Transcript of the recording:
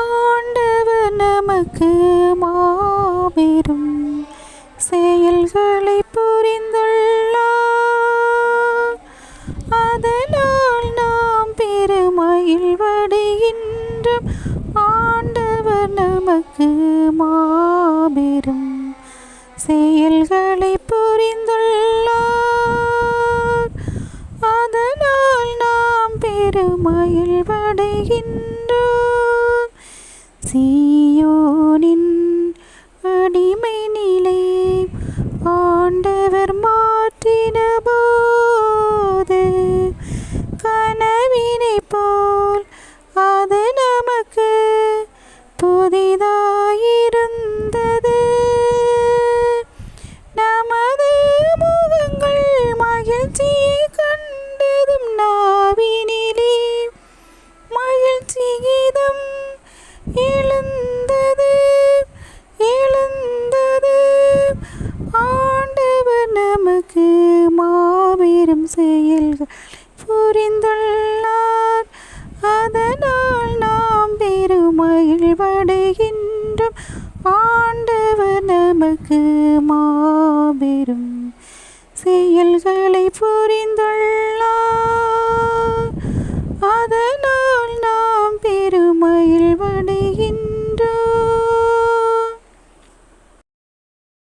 ஆண்டவர் நமக்கு மாபெரும் செயல்களை புரிந்துள்ளார். அதனால் நாம் பெருமகிழ்வடைகின்றோம் ஆண்டவர் நமக்கு மாபெரும் செயல்களை புரிந்துள்ளார். அதனால் நாம் பெருமகிழ்வடைகின்றோம் பெரும் செயல்கள் புரிந்துள்ளார். அதனால் நாம் பெருமகிழ்வடைகின்றோம் ஆண்டவர் நமக்கு மாபெரும் செயல்களை புரிந்துள்ளார்.